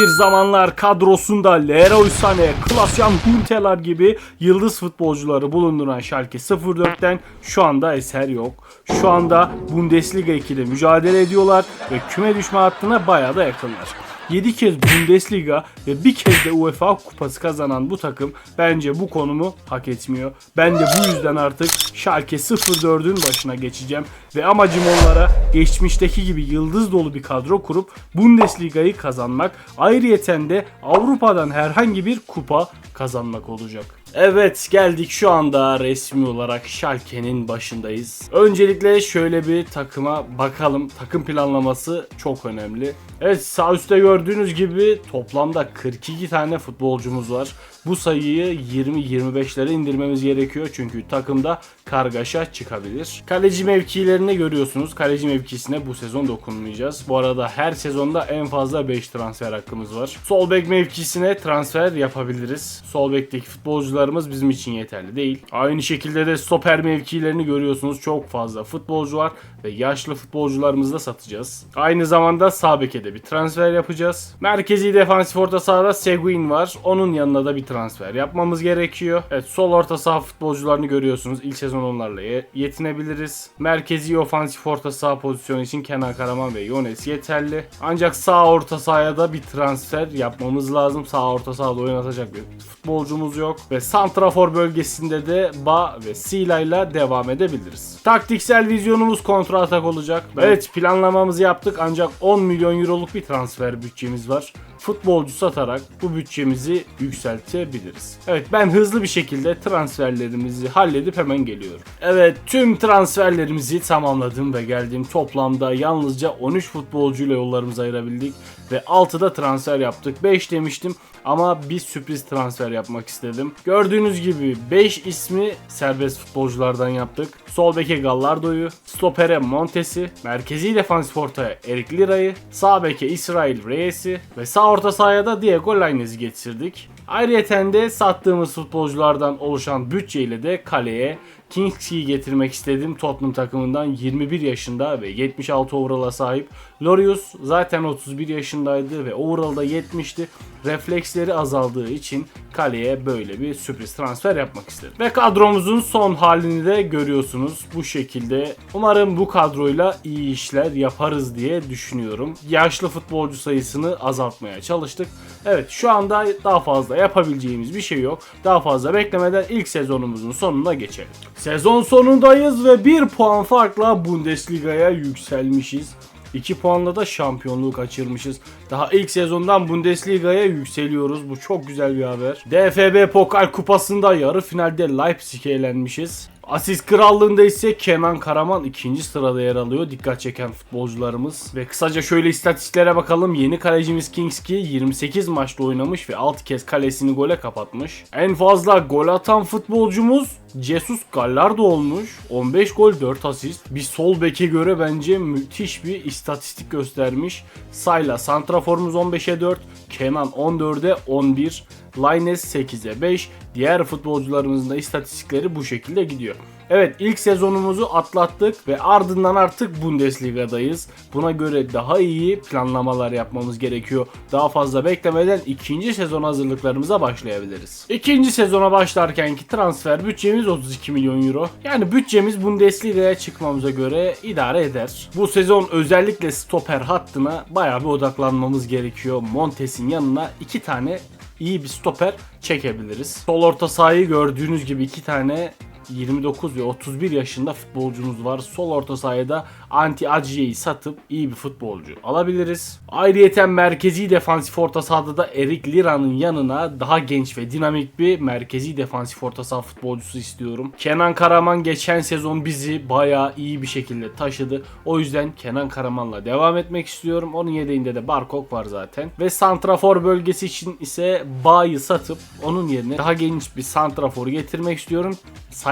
Bir zamanlar kadrosunda Leroy Sané, Klasyan Huntelaar gibi yıldız futbolcuları bulunduran Schalke 04'ten şu anda eser yok. Şu anda Bundesliga 2'de mücadele ediyorlar ve küme düşme hattına bayağı da yakınlar. 7 kez Bundesliga ve bir kez de UEFA kupası kazanan bu takım bence bu konumu hak etmiyor. Ben de bu yüzden artık Schalke 04'ün başına geçeceğim ve amacım onlara geçmişteki gibi yıldız dolu bir kadro kurup Bundesliga'yı kazanmak, ayrıyeten de Avrupa'dan herhangi bir kupa kazanmak olacak. Evet geldik şu anda resmi olarak Schalke'nin başındayız. Öncelikle şöyle bir takıma bakalım. Takım planlaması çok önemli. Evet sağ üstte gördüğünüz gibi toplamda 42 tane futbolcumuz var. Bu sayıyı 20-25'lere indirmemiz gerekiyor çünkü takımda kargaşa çıkabilir. Kaleci mevkilerini görüyorsunuz. Kaleci mevkisine bu sezon dokunmayacağız. Bu arada her sezonda en fazla 5 transfer hakkımız var. Sol bek mevkisine transfer yapabiliriz. Sol bekteki futbolcularımız bizim için yeterli değil. Aynı şekilde de stoper mevkilerini görüyorsunuz. Çok fazla futbolcu var ve yaşlı futbolcularımızı da satacağız. Aynı zamanda sağ beke de bir transfer yapacağız. Merkezi defansif orta sahada Seguin var. Onun yanına da bir transfer yapmamız gerekiyor. Evet sol orta saha futbolcularını görüyorsunuz. İlk sezon onlarla ye- yetinebiliriz. Merkezi ofansif orta saha pozisyonu için Kenan Karaman ve Yones yeterli. Ancak sağ orta sahaya da bir transfer yapmamız lazım. Sağ orta sahada oynatacak bir futbolcumuz yok. Ve santrafor bölgesinde de Ba ve Sila ile devam edebiliriz. Taktiksel vizyonumuz kontra atak olacak. Evet planlamamızı yaptık ancak 10 milyon euroluk bir transfer bütçemiz var futbolcu satarak bu bütçemizi yükseltebiliriz. Evet ben hızlı bir şekilde transferlerimizi halledip hemen geliyorum. Evet tüm transferlerimizi tamamladım ve geldim. Toplamda yalnızca 13 futbolcuyla yollarımızı ayırabildik ve 6'da transfer yaptık. 5 demiştim ama bir sürpriz transfer yapmak istedim. Gördüğünüz gibi 5 ismi serbest futbolculardan yaptık. Sol beke Gallardo'yu, stopere Montes'i, merkezi defansif ortaya Erik Lira'yı, sağ beke İsrail Reyes'i ve sağ orta sahaya da Diego Lainez'i getirdik. Ayrıca de sattığımız futbolculardan oluşan bütçeyle de kaleye Kingsley'i getirmek istedim. Tottenham takımından 21 yaşında ve 76 overall'a sahip. Lorius zaten 31 yaşındaydı ve overall'da 70'ti. Refleksleri azaldığı için kaleye böyle bir sürpriz transfer yapmak istedim. Ve kadromuzun son halini de görüyorsunuz bu şekilde. Umarım bu kadroyla iyi işler yaparız diye düşünüyorum. Yaşlı futbolcu sayısını azaltmaya çalıştık. Evet şu anda daha fazla yapabileceğimiz bir şey yok. Daha fazla beklemeden ilk sezonumuzun sonuna geçelim. Sezon sonundayız ve 1 puan farkla Bundesliga'ya yükselmişiz. 2 puanla da şampiyonluğu kaçırmışız. Daha ilk sezondan Bundesliga'ya yükseliyoruz. Bu çok güzel bir haber. DFB Pokal Kupası'nda yarı finalde Leipzig'e elenmişiz. Asist krallığında ise Kenan Karaman ikinci sırada yer alıyor. Dikkat çeken futbolcularımız. Ve kısaca şöyle istatistiklere bakalım. Yeni kalecimiz Kingski 28 maçta oynamış ve 6 kez kalesini gole kapatmış. En fazla gol atan futbolcumuz Jesus Gallardo olmuş. 15 gol 4 asist. Bir sol beke göre bence müthiş bir istatistik göstermiş. Sayla santraforumuz 15'e 4. Kenan 14'e 11. Lines 8'e 5. Diğer futbolcularımızın da istatistikleri bu şekilde gidiyor. Evet ilk sezonumuzu atlattık ve ardından artık Bundesliga'dayız. Buna göre daha iyi planlamalar yapmamız gerekiyor. Daha fazla beklemeden ikinci sezon hazırlıklarımıza başlayabiliriz. İkinci sezona başlarkenki transfer bütçemiz 32 milyon euro. Yani bütçemiz Bundesliga'ya çıkmamıza göre idare eder. Bu sezon özellikle stoper hattına bayağı bir odaklanmamız gerekiyor. Montes'in yanına iki tane iyi bir stoper çekebiliriz. Sol orta sahayı gördüğünüz gibi iki tane 29 ve 31 yaşında futbolcumuz var. Sol orta sahaya da Anti Aciye'yi satıp iyi bir futbolcu alabiliriz. Ayrıyeten merkezi defansif orta sahada da Erik Lira'nın yanına daha genç ve dinamik bir merkezi defansif orta saha futbolcusu istiyorum. Kenan Karaman geçen sezon bizi bayağı iyi bir şekilde taşıdı. O yüzden Kenan Karaman'la devam etmek istiyorum. Onun yedeğinde de Barkok var zaten. Ve santrafor bölgesi için ise Bağ'ı satıp onun yerine daha genç bir santraforu getirmek istiyorum.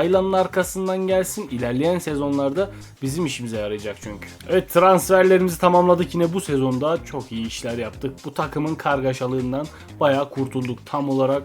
Saylan'ın arkasından gelsin. İlerleyen sezonlarda bizim işimize yarayacak çünkü. Evet transferlerimizi tamamladık yine bu sezonda çok iyi işler yaptık. Bu takımın kargaşalığından bayağı kurtulduk. Tam olarak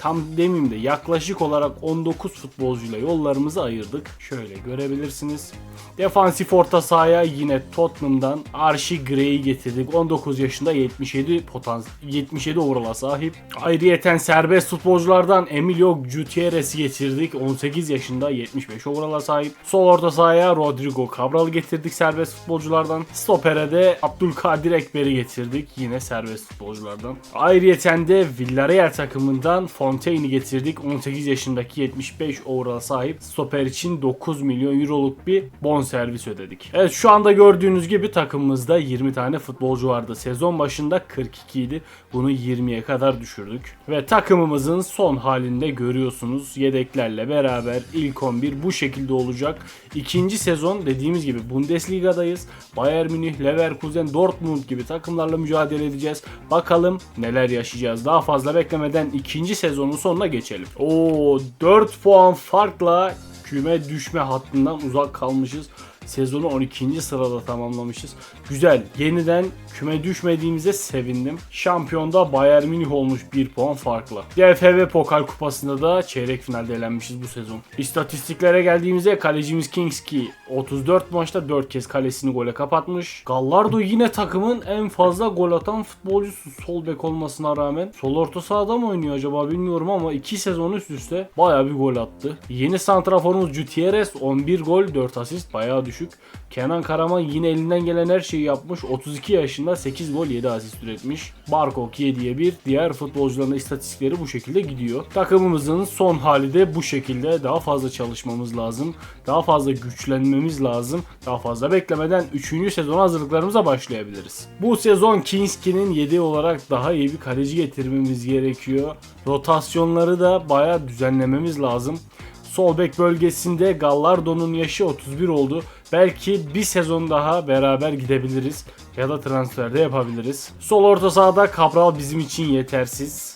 tam demeyeyim de yaklaşık olarak 19 futbolcuyla yollarımızı ayırdık. Şöyle görebilirsiniz. Defansif orta sahaya yine Tottenham'dan Archie Gray'i getirdik. 19 yaşında 77 potans 77 overall'a sahip. Ayrıyeten serbest futbolculardan Emilio Gutierrez'i getirdik. 18 yaşında 75 overall'a sahip. Sol orta sahaya Rodrigo Cabral'ı getirdik serbest futbolculardan. Stoper'e de Abdülkadir Ekber'i getirdik. Yine serbest futbolculardan. Ayrıyeten de Villarreal takımından Fontaine'i getirdik. 18 yaşındaki 75 overall'a sahip. Stoper için 9 milyon euroluk bir bonservis ödedik. Evet şu anda gördüğünüz gibi takımımızda 20 tane futbolcu vardı. Sezon başında 42 idi. Bunu 20'ye kadar düşürdük. Ve takımımızın son halinde görüyorsunuz. Yedeklerle beraber ilk 11 bu şekilde olacak. İkinci sezon dediğimiz gibi Bundesliga'dayız. Bayern Münih, Leverkusen, Dortmund gibi takımlarla mücadele edeceğiz. Bakalım neler yaşayacağız. Daha fazla beklemeden ikinci sezonun sonuna geçelim. Oo 4 puan farkla küme düşme hattından uzak kalmışız. Sezonu 12. sırada tamamlamışız. Güzel. Yeniden küme düşmediğimize sevindim. Şampiyonda Bayern Münih olmuş 1 puan farkla. DFB Pokal Kupası'nda da çeyrek finalde elenmişiz bu sezon. İstatistiklere geldiğimizde kalecimiz Kingski 34 maçta 4 kez kalesini gole kapatmış. Gallardo yine takımın en fazla gol atan futbolcusu sol bek olmasına rağmen. Sol orta sahada mı oynuyor acaba bilmiyorum ama 2 sezon üst üste bayağı bir gol attı. Yeni santraforumuz Gutierrez 11 gol 4 asist bayağı düşük. Kenan Karaman yine elinden gelen her şeyi yapmış. 32 yaşında 8 gol 7 asist üretmiş. Barkok 7'ye 1. Diğer futbolcuların istatistikleri bu şekilde gidiyor. Takımımızın son hali de bu şekilde. Daha fazla çalışmamız lazım. Daha fazla güçlenmemiz lazım. Daha fazla beklemeden 3. sezon hazırlıklarımıza başlayabiliriz. Bu sezon Kinski'nin 7 olarak daha iyi bir kaleci getirmemiz gerekiyor. Rotasyonları da bayağı düzenlememiz lazım. Sol bek bölgesinde Gallardo'nun yaşı 31 oldu. Belki bir sezon daha beraber gidebiliriz ya da transferde yapabiliriz. Sol orta sahada Cabral bizim için yetersiz.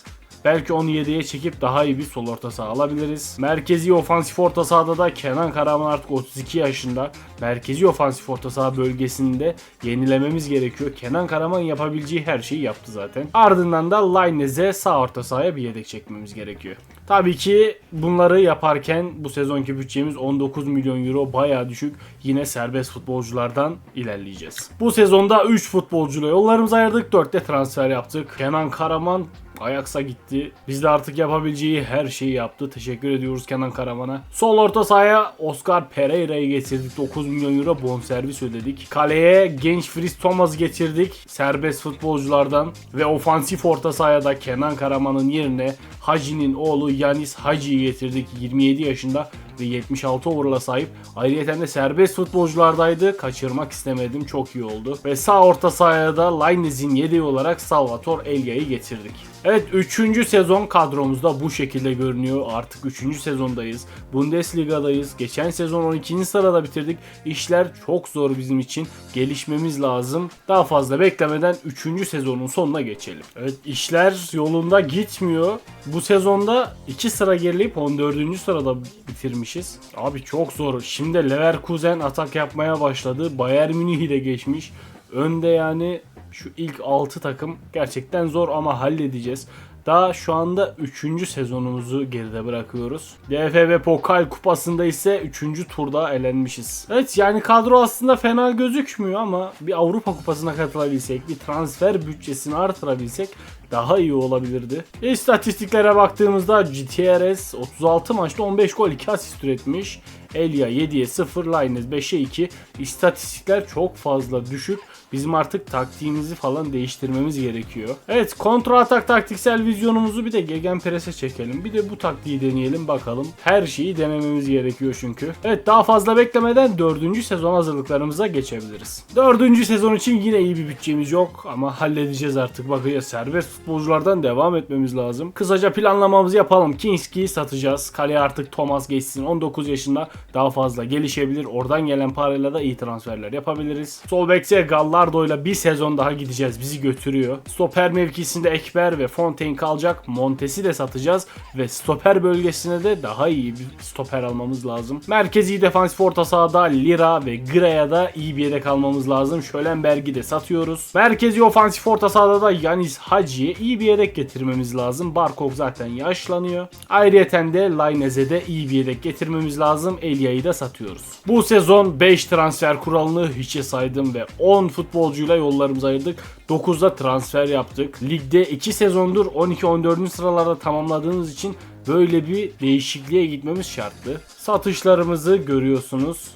Belki onu 7'ye çekip daha iyi bir sol orta saha alabiliriz. Merkezi ofansif orta sahada da Kenan Karaman artık 32 yaşında. Merkezi ofansif orta saha bölgesinde yenilememiz gerekiyor. Kenan Karaman yapabileceği her şeyi yaptı zaten. Ardından da Lainez'e sağ orta sahaya bir yedek çekmemiz gerekiyor. Tabii ki bunları yaparken bu sezonki bütçemiz 19 milyon euro baya düşük. Yine serbest futbolculardan ilerleyeceğiz. Bu sezonda 3 futbolcuyla yollarımızı ayırdık. 4 de transfer yaptık. Kenan Karaman Ajax'a gitti. Biz de artık yapabileceği her şeyi yaptı. Teşekkür ediyoruz Kenan Karaman'a. Sol orta sahaya Oscar Pereira'yı getirdik. 9 milyon euro bonservis ödedik. Kaleye genç Fritz Thomas getirdik. Serbest futbolculardan ve ofansif orta sahaya Kenan Karaman'ın yerine Hacı'nin oğlu Yanis Hacı'yı getirdik. 27 yaşında ve 76 overall'a sahip. Ayrıca de serbest futbolculardaydı. Kaçırmak istemedim. Çok iyi oldu. Ve sağ orta sahaya da Lainez'in yedeği olarak Salvatore Elia'yı getirdik. Evet 3. sezon kadromuzda bu şekilde görünüyor. Artık 3. sezondayız. Bundesliga'dayız. Geçen sezon 12. sırada bitirdik. İşler çok zor bizim için. Gelişmemiz lazım. Daha fazla beklemeden 3. sezonun sonuna geçelim. Evet işler yolunda gitmiyor. Bu sezonda 2 sıra gerileyip 14. sırada bitirmişiz. Abi çok zor. Şimdi Leverkusen atak yapmaya başladı. Bayern Münih'i de geçmiş. Önde yani şu ilk 6 takım gerçekten zor ama halledeceğiz. Daha şu anda 3. sezonumuzu geride bırakıyoruz. DFB Pokal Kupası'nda ise 3. turda elenmişiz. Evet yani kadro aslında fena gözükmüyor ama bir Avrupa Kupası'na katılabilsek, bir transfer bütçesini artırabilsek daha iyi olabilirdi. İstatistiklere baktığımızda GTRS 36 maçta 15 gol 2 asist üretmiş. Elia 7'ye 0, Lainez 5'e 2. İstatistikler çok fazla düşük. Bizim artık taktiğimizi falan değiştirmemiz gerekiyor. Evet kontra atak taktiksel vizyonumuzu bir de Gegenpress'e çekelim. Bir de bu taktiği deneyelim bakalım. Her şeyi denememiz gerekiyor çünkü. Evet daha fazla beklemeden 4. sezon hazırlıklarımıza geçebiliriz. 4. sezon için yine iyi bir bütçemiz yok ama halledeceğiz artık. Bakacağız serbest futbolculardan devam etmemiz lazım. Kısaca planlamamızı yapalım. Kinski'yi satacağız. Kaleye artık Thomas geçsin. 19 yaşında daha fazla gelişebilir. Oradan gelen parayla da iyi transferler yapabiliriz. Sol bekse Gallar Gallardo'yla bir sezon daha gideceğiz. Bizi götürüyor. Stoper mevkisinde Ekber ve Fontaine kalacak. Montes'i de satacağız ve stoper bölgesine de daha iyi bir stoper almamız lazım. Merkezi defansif orta sahada Lira ve Gra'ya da iyi bir yedek almamız lazım. Schöllenberg'i de satıyoruz. Merkezi ofansif orta sahada da Yanis Hacı'ya iyi bir yedek getirmemiz lazım. Barkov zaten yaşlanıyor. Ayrıyeten de Lainez'e de iyi bir yedek getirmemiz lazım. Elia'yı da satıyoruz. Bu sezon 5 transfer kuralını hiçe saydım ve 10 futbolcuyla yollarımızı ayırdık. 9'da transfer yaptık. Ligde 2 sezondur 12-14. sıralarda tamamladığımız için böyle bir değişikliğe gitmemiz şarttı. Satışlarımızı görüyorsunuz.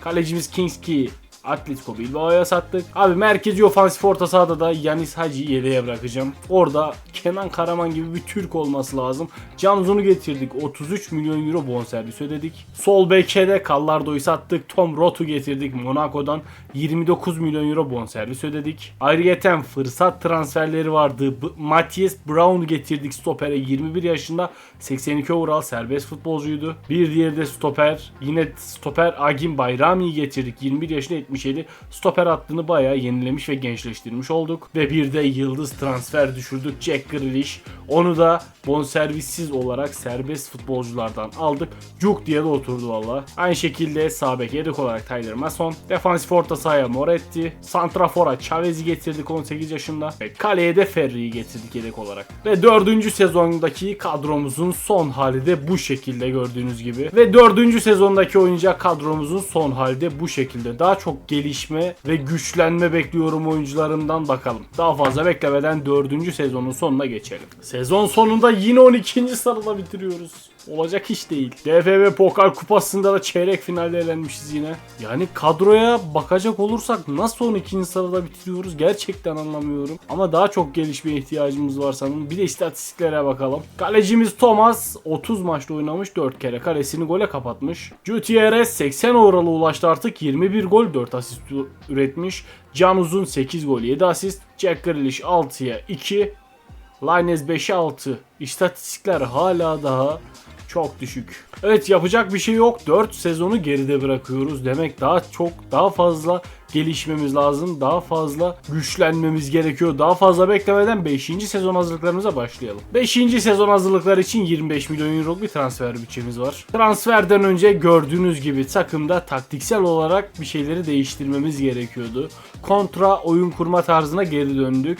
Kalecimiz Kingsley Atletico Bilbao'ya sattık. Abi merkezi ofansif orta sahada da Yanis Hacı'yı yedeğe bırakacağım. Orada Kenan Karaman gibi bir Türk olması lazım. Canzun'u getirdik. 33 milyon euro bonservis ödedik. Sol beke de Callardo'yu sattık. Tom Roth'u getirdik Monaco'dan. 29 milyon euro bonservis ödedik. Ayrıyeten fırsat transferleri vardı. B- Matthias Brown'u getirdik stopere 21 yaşında. 82 overall serbest futbolcuydu. Bir diğeri de stoper. Yine stoper Agim Bayrami'yi getirdik. 21 yaşında 77. Stoper hattını bayağı yenilemiş ve gençleştirmiş olduk. Ve bir de yıldız transfer düşürdük. Jack Grealish. Onu da bonservissiz olarak serbest futbolculardan aldık. Cuk diye de oturdu valla. Aynı şekilde sağ bek yedek olarak Tyler Mason. Defansif orta sahaya Moretti. Santrafora Chavez'i getirdik 18 yaşında. Ve kaleye de Ferri'yi getirdik yedek olarak. Ve dördüncü sezondaki kadromuzun son hali de bu şekilde gördüğünüz gibi. Ve dördüncü sezondaki oyuncak kadromuzun son hali de bu şekilde. Daha çok gelişme ve güçlenme bekliyorum oyuncularımdan bakalım. Daha fazla beklemeden dördüncü sezonun sonuna geçelim. Sezon sonunda yine 12. sırada bitiriyoruz. Olacak iş değil. DFB Pokal Kupası'nda da çeyrek finalde elenmişiz yine. Yani kadroya bakacak olursak nasıl 12. sırada bitiriyoruz gerçekten anlamıyorum. Ama daha çok gelişmeye ihtiyacımız var sanırım. Bir de istatistiklere bakalım. Kalecimiz Thomas 30 maçta oynamış 4 kere kalesini gole kapatmış. Gutierrez 80 overall'a ulaştı artık 21 gol 4 asist üretmiş. Can Uzun 8 gol 7 asist. Jack Grealish 6'ya 2. Lines 5'e 6. İstatistikler hala daha çok düşük. Evet yapacak bir şey yok. 4 sezonu geride bırakıyoruz. Demek daha çok daha fazla gelişmemiz lazım. Daha fazla güçlenmemiz gerekiyor. Daha fazla beklemeden 5. sezon hazırlıklarımıza başlayalım. 5. sezon hazırlıkları için 25 milyon euro bir transfer bütçemiz var. Transferden önce gördüğünüz gibi takımda taktiksel olarak bir şeyleri değiştirmemiz gerekiyordu. Kontra oyun kurma tarzına geri döndük.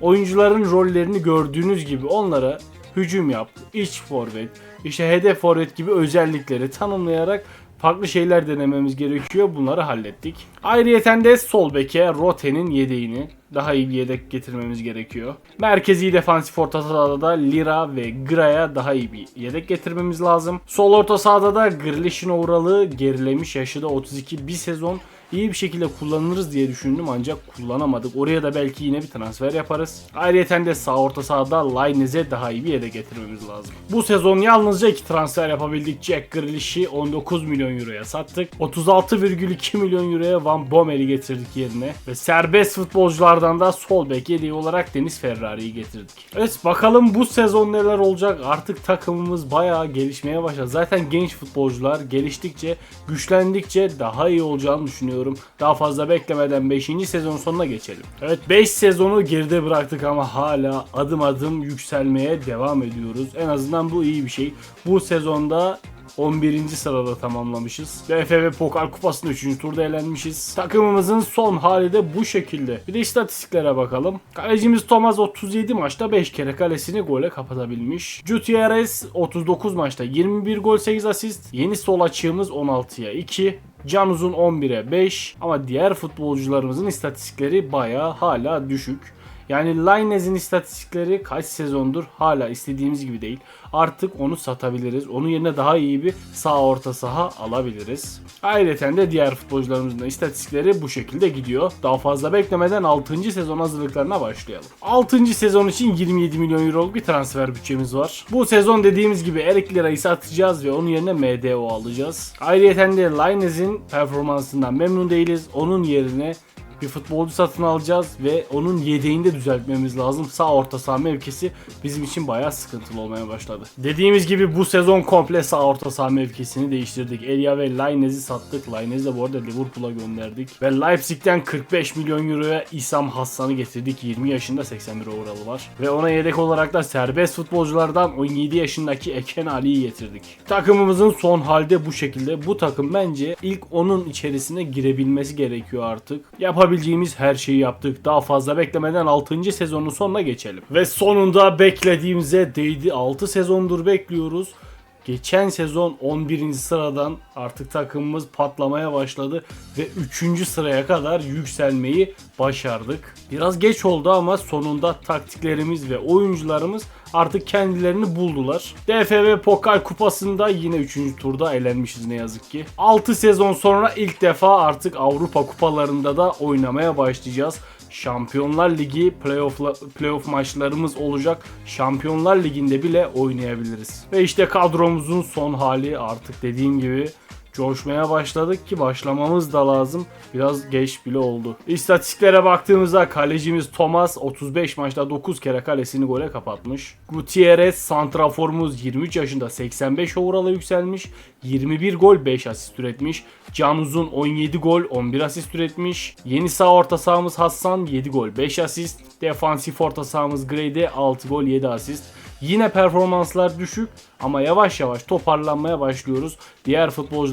Oyuncuların rollerini gördüğünüz gibi onlara hücum yap, iç forvet, işte hedef forvet gibi özellikleri tanımlayarak farklı şeyler denememiz gerekiyor. Bunları hallettik. Ayrıyeten de sol beke Rote'nin yedeğini daha iyi bir yedek getirmemiz gerekiyor. Merkezi defansif orta sahada da Lira ve Gra'ya daha iyi bir yedek getirmemiz lazım. Sol orta sahada da Grealish'in overall'ı gerilemiş yaşı da 32 bir sezon iyi bir şekilde kullanırız diye düşündüm ancak kullanamadık. Oraya da belki yine bir transfer yaparız. Ayrıca de sağ orta sahada Lainez'e daha iyi bir yedek getirmemiz lazım. Bu sezon yalnızca iki transfer yapabildik. Jack Grealish'i 19 milyon euroya sattık. 36,2 milyon euroya Van Bommel'i getirdik yerine. Ve serbest futbolculardan da sol bek yedeği olarak Deniz Ferrari'yi getirdik. Evet bakalım bu sezon neler olacak. Artık takımımız bayağı gelişmeye başladı. Zaten genç futbolcular geliştikçe, güçlendikçe daha iyi olacağını düşünüyorum. Daha fazla beklemeden 5. sezon sonuna geçelim. Evet 5 sezonu geride bıraktık ama hala adım adım yükselmeye devam ediyoruz. En azından bu iyi bir şey. Bu sezonda 11. sırada tamamlamışız. DFB Pokal Kupası'nda 3. turda elenmişiz. Takımımızın son hali de bu şekilde. Bir de istatistiklere bakalım. Kalecimiz Thomas 37 maçta 5 kere kalesini gole kapatabilmiş. Gutierrez 39 maçta 21 gol 8 asist. Yeni sol açığımız 16'ya 2. Can Uzun 11'e 5 ama diğer futbolcularımızın istatistikleri baya hala düşük. Yani Lainez'in istatistikleri kaç sezondur hala istediğimiz gibi değil. Artık onu satabiliriz. Onun yerine daha iyi bir sağ orta saha alabiliriz. Ayrıca de diğer futbolcularımızın da istatistikleri bu şekilde gidiyor. Daha fazla beklemeden 6. sezon hazırlıklarına başlayalım. 6. sezon için 27 milyon euroluk bir transfer bütçemiz var. Bu sezon dediğimiz gibi Erik Lira'yı satacağız ve onun yerine MDO alacağız. Ayrıca de Lainez'in performansından memnun değiliz. Onun yerine bir futbolcu satın alacağız ve onun yedeğini de düzeltmemiz lazım. Sağ orta saha mevkisi bizim için bayağı sıkıntılı olmaya başladı. Dediğimiz gibi bu sezon komple sağ orta saha mevkisini değiştirdik. Elia ve Lainez'i sattık. Lainez'i de bu arada Liverpool'a gönderdik. Ve Leipzig'ten 45 milyon euroya İsam Hassan'ı getirdik. 20 yaşında 81 overall'ı var. Ve ona yedek olarak da serbest futbolculardan 17 yaşındaki Eken Ali'yi getirdik. Takımımızın son halde bu şekilde. Bu takım bence ilk onun içerisine girebilmesi gerekiyor artık. Yapabileceğimiz her şeyi yaptık. Daha fazla beklemeden 6. sezonun sonuna geçelim. Ve sonunda beklediğimize değdi. 6 sezondur bekliyoruz. Geçen sezon 11. sıradan artık takımımız patlamaya başladı ve 3. sıraya kadar yükselmeyi başardık. Biraz geç oldu ama sonunda taktiklerimiz ve oyuncularımız artık kendilerini buldular. DFB Pokal Kupası'nda yine 3. turda elenmişiz ne yazık ki. 6 sezon sonra ilk defa artık Avrupa kupalarında da oynamaya başlayacağız. Şampiyonlar Ligi playoff, playoff maçlarımız olacak. Şampiyonlar Ligi'nde bile oynayabiliriz. Ve işte kadromuzun son hali artık dediğim gibi coşmaya başladık ki başlamamız da lazım. Biraz geç bile oldu. İstatistiklere baktığımızda kalecimiz Thomas 35 maçta 9 kere kalesini gole kapatmış. Gutierrez santraforumuz 23 yaşında 85 overall'a yükselmiş. 21 gol 5 asist üretmiş. Can Uzun 17 gol 11 asist üretmiş. Yeni sağ orta sahamız Hassan 7 gol 5 asist. Defansif orta sahamız Gray'de 6 gol 7 asist. Yine performanslar düşük ama yavaş yavaş toparlanmaya başlıyoruz. Diğer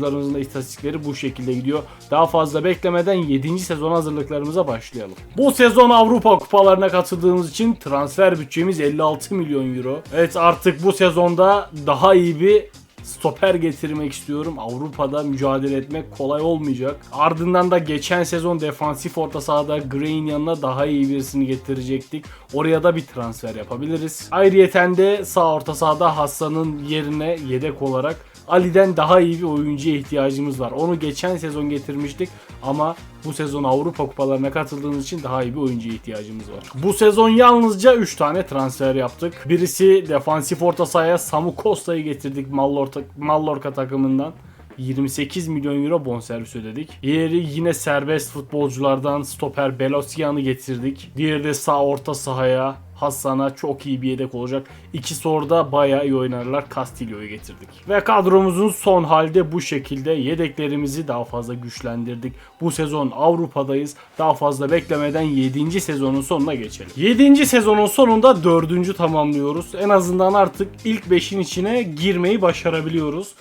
futbolcularımızın da istatistikleri bu şekilde gidiyor. Daha fazla beklemeden 7. sezon hazırlıklarımıza başlayalım. Bu sezon Avrupa kupalarına katıldığımız için transfer bütçemiz 56 milyon euro. Evet artık bu sezonda daha iyi bir stoper getirmek istiyorum. Avrupa'da mücadele etmek kolay olmayacak. Ardından da geçen sezon defansif orta sahada Gray'in yanına daha iyi birisini getirecektik. Oraya da bir transfer yapabiliriz. Ayrıyeten de sağ orta sahada Hassan'ın yerine yedek olarak Ali'den daha iyi bir oyuncuya ihtiyacımız var. Onu geçen sezon getirmiştik ama bu sezon Avrupa kupalarına katıldığımız için daha iyi bir oyuncuya ihtiyacımız var. Bu sezon yalnızca 3 tane transfer yaptık. Birisi defansif orta sahaya Samu Costa'yı getirdik Mallorca, Mallorca takımından. 28 milyon euro bonservis ödedik. Diğeri yine serbest futbolculardan stoper Belosian'ı getirdik. Diğeri de sağ orta sahaya Hassan'a çok iyi bir yedek olacak. İkisi orada bayağı iyi oynarlar. Castillo'yu getirdik. Ve kadromuzun son halde bu şekilde yedeklerimizi daha fazla güçlendirdik. Bu sezon Avrupa'dayız. Daha fazla beklemeden 7. sezonun sonuna geçelim. 7. sezonun sonunda 4. tamamlıyoruz. En azından artık ilk 5'in içine girmeyi başarabiliyoruz.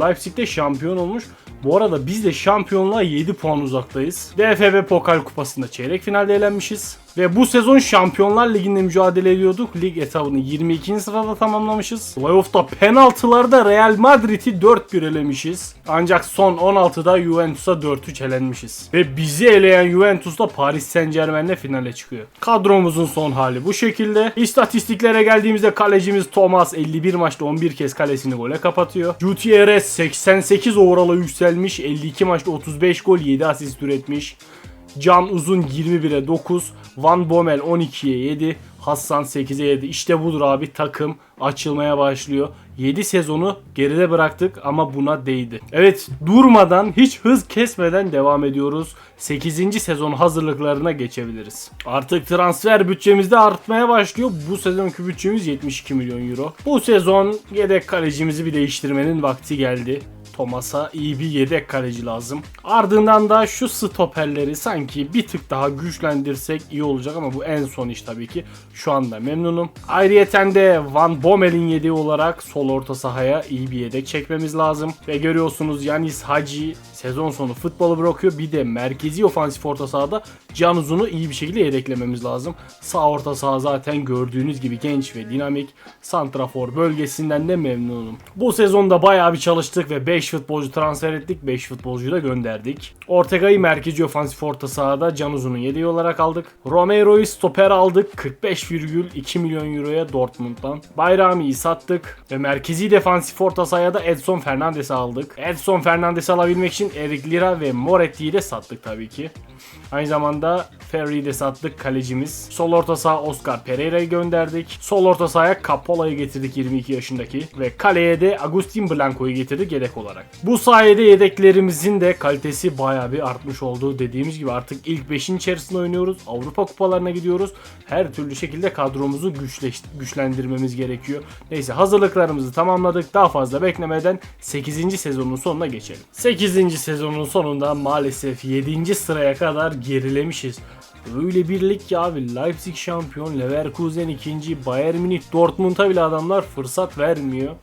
Leipzig'te şampiyon olmuş. Bu arada biz de şampiyonluğa 7 puan uzaktayız. DFB Pokal Kupası'nda çeyrek finalde elenmişiz. Ve bu sezon Şampiyonlar Ligi'nde mücadele ediyorduk. Lig etabını 22. sırada tamamlamışız. Playoff'ta penaltılarda Real Madrid'i 4-1 elemişiz. Ancak son 16'da Juventus'a 4-3 elenmişiz. Ve bizi eleyen Juventus da Paris Saint Germain'le finale çıkıyor. Kadromuzun son hali bu şekilde. İstatistiklere geldiğimizde kalecimiz Thomas 51 maçta 11 kez kalesini gole kapatıyor. Gutierrez 88 overall'a yükselmiş. 52 maçta 35 gol 7 asist üretmiş. Can Uzun 21'e 9, Van Bommel 12'ye 7, Hassan 8'e 7. İşte budur abi takım açılmaya başlıyor. 7 sezonu geride bıraktık ama buna değdi. Evet durmadan hiç hız kesmeden devam ediyoruz. 8. sezon hazırlıklarına geçebiliriz. Artık transfer bütçemiz de artmaya başlıyor. Bu sezonki bütçemiz 72 milyon euro. Bu sezon yedek kalecimizi bir değiştirmenin vakti geldi. Thomas'a iyi bir yedek kaleci lazım. Ardından da şu stoperleri sanki bir tık daha güçlendirsek iyi olacak ama bu en son iş tabii ki. Şu anda memnunum. Ayrıyeten de Van Bommel'in yedeği olarak sol orta sahaya iyi bir yedek çekmemiz lazım. Ve görüyorsunuz Yanis Hacı sezon sonu futbolu bırakıyor. Bir de merkezi ofansif orta sahada Can Uzun'u iyi bir şekilde yedeklememiz lazım. Sağ orta saha zaten gördüğünüz gibi genç ve dinamik. Santrafor bölgesinden de memnunum. Bu sezonda bayağı bir çalıştık ve 5 futbolcu transfer ettik. 5 futbolcuyu da gönderdik. Ortega'yı merkezi ofansif orta sahada Can Uzun'un yedeği olarak aldık. Romero'yu stoper aldık. 45,2 milyon euroya Dortmund'dan. Bayrami'yi sattık ve merkezi defansif orta sahaya da Edson Fernandes'i aldık. Edson Fernandes'i alabilmek için Erik Lira ve Moretti'yi de sattık tabii ki. Aynı zamanda Ferry'i de sattık kalecimiz. Sol orta saha Oscar Pereira'yı gönderdik. Sol orta sahaya Capola'yı getirdik 22 yaşındaki. Ve kaleye de Agustin Blanco'yu getirdik yedek olarak. Olarak. Bu sayede yedeklerimizin de kalitesi bayağı bir artmış oldu. Dediğimiz gibi artık ilk 5'in içerisinde oynuyoruz. Avrupa kupalarına gidiyoruz. Her türlü şekilde kadromuzu güçleş, güçlendirmemiz gerekiyor. Neyse hazırlıklarımızı tamamladık. Daha fazla beklemeden 8. sezonun sonuna geçelim. 8. sezonun sonunda maalesef 7. sıraya kadar gerilemişiz. Öyle bir lig ki abi Leipzig şampiyon, Leverkusen ikinci, Bayern Münih, Dortmund'a bile adamlar fırsat vermiyor.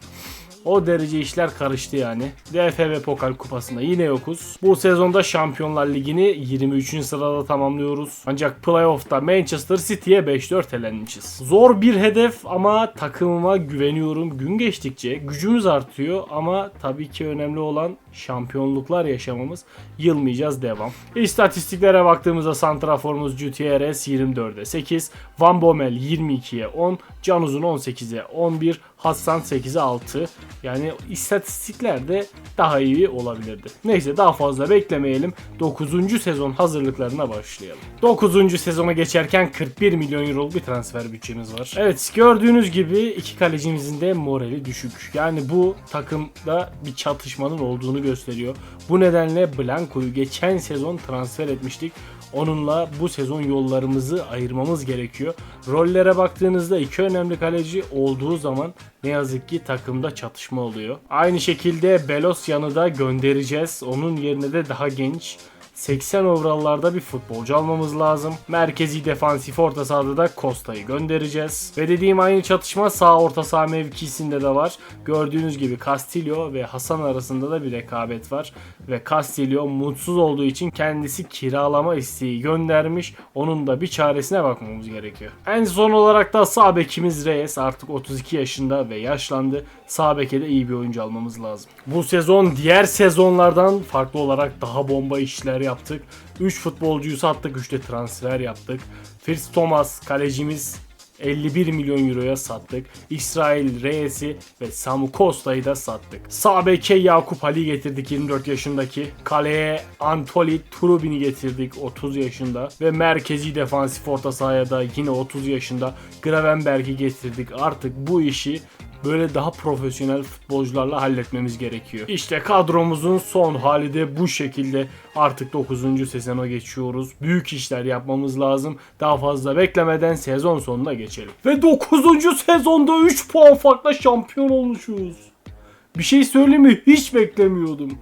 O derece işler karıştı yani. DFB Pokal Kupası'nda yine yokuz. Bu sezonda Şampiyonlar Ligi'ni 23. sırada tamamlıyoruz. Ancak playoff'ta Manchester City'ye 5-4 elenmişiz. Zor bir hedef ama takımıma güveniyorum. Gün geçtikçe gücümüz artıyor ama tabii ki önemli olan şampiyonluklar yaşamamız. Yılmayacağız devam. İstatistiklere baktığımızda santraforumuz Gutierrez 24'e 8, Van Bommel 22'ye 10, Canuz'un 18'e 11, Hassan 8'e 6. Yani istatistiklerde daha iyi olabilirdi. Neyse daha fazla beklemeyelim. 9. sezon hazırlıklarına başlayalım. 9. sezona geçerken 41 milyon euroluk bir transfer bütçemiz var. Evet gördüğünüz gibi iki kalecimizin de morali düşük. Yani bu takımda bir çatışmanın olduğunu gösteriyor. Bu nedenle Blanco'yu geçen sezon transfer etmiştik. Onunla bu sezon yollarımızı ayırmamız gerekiyor. Rollere baktığınızda iki önemli kaleci olduğu zaman ne yazık ki takımda çatışma oluyor. Aynı şekilde Belosyan'ı da göndereceğiz. Onun yerine de daha genç 80 overall'larda bir futbolcu almamız lazım. Merkezi defansif orta sahada da Costa'yı göndereceğiz. Ve dediğim aynı çatışma sağ orta saha mevkisinde de var. Gördüğünüz gibi Castillo ve Hasan arasında da bir rekabet var. Ve Castillo mutsuz olduğu için kendisi kiralama isteği göndermiş. Onun da bir çaresine bakmamız gerekiyor. En son olarak da sağ bekimiz Reyes artık 32 yaşında ve yaşlandı. Sağ beke de iyi bir oyuncu almamız lazım. Bu sezon diğer sezonlardan farklı olarak daha bomba işler yaptık. 3 futbolcuyu sattık, 3 de transfer yaptık. Fritz Thomas kalecimiz 51 milyon euroya sattık. İsrail Reyes'i ve Samu Costa'yı da sattık. Sağ Yakup Ali getirdik 24 yaşındaki. Kaleye Antoli Trubin'i getirdik 30 yaşında. Ve merkezi defansif orta sahaya da yine 30 yaşında Gravenberg'i getirdik. Artık bu işi böyle daha profesyonel futbolcularla halletmemiz gerekiyor. İşte kadromuzun son hali de bu şekilde. Artık 9. sezona geçiyoruz. Büyük işler yapmamız lazım. Daha fazla beklemeden sezon sonuna geçelim. Ve 9. sezonda 3 puan farkla şampiyon olmuşuz. Bir şey söyleyeyim mi? Hiç beklemiyordum.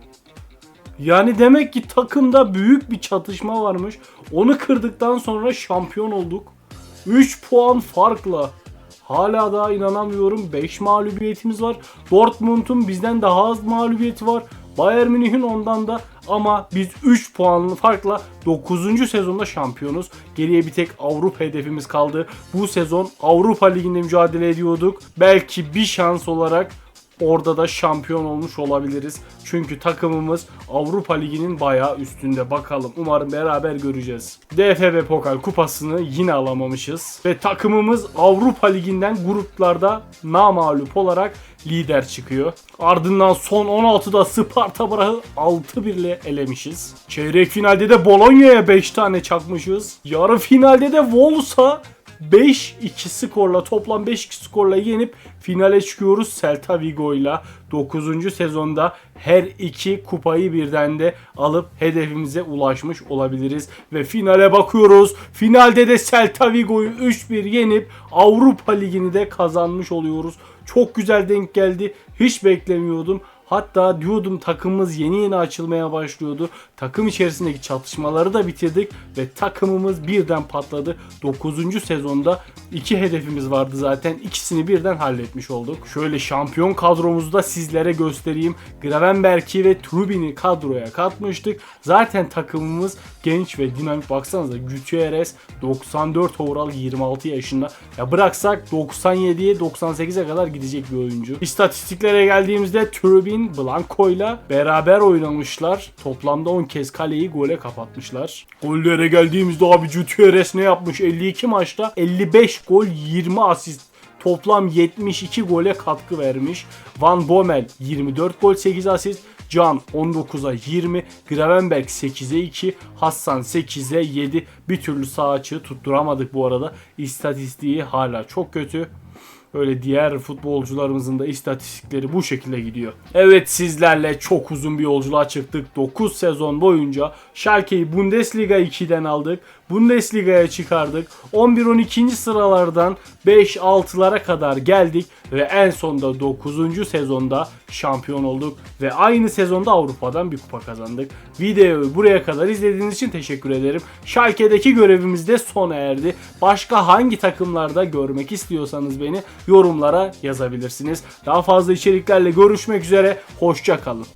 Yani demek ki takımda büyük bir çatışma varmış. Onu kırdıktan sonra şampiyon olduk. 3 puan farkla. Hala daha inanamıyorum. 5 mağlubiyetimiz var. Dortmund'un bizden daha az mağlubiyeti var. Bayern Münih'in ondan da ama biz 3 puanlı farkla 9. sezonda şampiyonuz. Geriye bir tek Avrupa hedefimiz kaldı. Bu sezon Avrupa Ligi'nde mücadele ediyorduk. Belki bir şans olarak orada da şampiyon olmuş olabiliriz. Çünkü takımımız Avrupa Ligi'nin bayağı üstünde. Bakalım umarım beraber göreceğiz. DFB Pokal kupasını yine alamamışız. Ve takımımız Avrupa Ligi'nden gruplarda namağlup olarak lider çıkıyor. Ardından son 16'da Sparta Prag'ı 6-1 ile elemişiz. Çeyrek finalde de Bologna'ya 5 tane çakmışız. Yarı finalde de Wolves'a 5-2 skorla toplam 5-2 skorla yenip finale çıkıyoruz Celta Vigo ile 9. sezonda her iki kupayı birden de alıp hedefimize ulaşmış olabiliriz ve finale bakıyoruz. Finalde de Celta Vigo'yu 3-1 yenip Avrupa Ligi'ni de kazanmış oluyoruz. Çok güzel denk geldi. Hiç beklemiyordum. Hatta diyordum takımımız yeni yeni açılmaya başlıyordu. Takım içerisindeki çatışmaları da bitirdik ve takımımız birden patladı. 9. sezonda iki hedefimiz vardı zaten. İkisini birden halletmiş olduk. Şöyle şampiyon kadromuzu da sizlere göstereyim. Gravenberg'i ve Trubin'i kadroya katmıştık. Zaten takımımız genç ve dinamik baksanıza. Gutierrez 94 overall 26 yaşında. Ya bıraksak 97'ye 98'e kadar gidecek bir oyuncu. İstatistiklere geldiğimizde Trubin Blanco ile beraber oynamışlar. Toplamda 10 kez kaleyi gole kapatmışlar. Gollere geldiğimizde abi Gutierrez ne yapmış? 52 maçta 55 gol 20 asist toplam 72 gole katkı vermiş. Van Bommel 24 gol 8 asist. Can 19'a 20, Gravenberg 8'e 2, Hassan 8'e 7. Bir türlü sağ açığı tutturamadık bu arada. İstatistiği hala çok kötü. Öyle diğer futbolcularımızın da istatistikleri bu şekilde gidiyor. Evet sizlerle çok uzun bir yolculuğa çıktık. 9 sezon boyunca Schalke'yi Bundesliga 2'den aldık. Bundesliga'ya çıkardık. 11-12. sıralardan 5-6'lara kadar geldik ve en sonunda 9. sezonda şampiyon olduk ve aynı sezonda Avrupa'dan bir kupa kazandık. Videoyu buraya kadar izlediğiniz için teşekkür ederim. Schalke'deki görevimiz de sona erdi. Başka hangi takımlarda görmek istiyorsanız beni yorumlara yazabilirsiniz. Daha fazla içeriklerle görüşmek üzere. Hoşça kalın.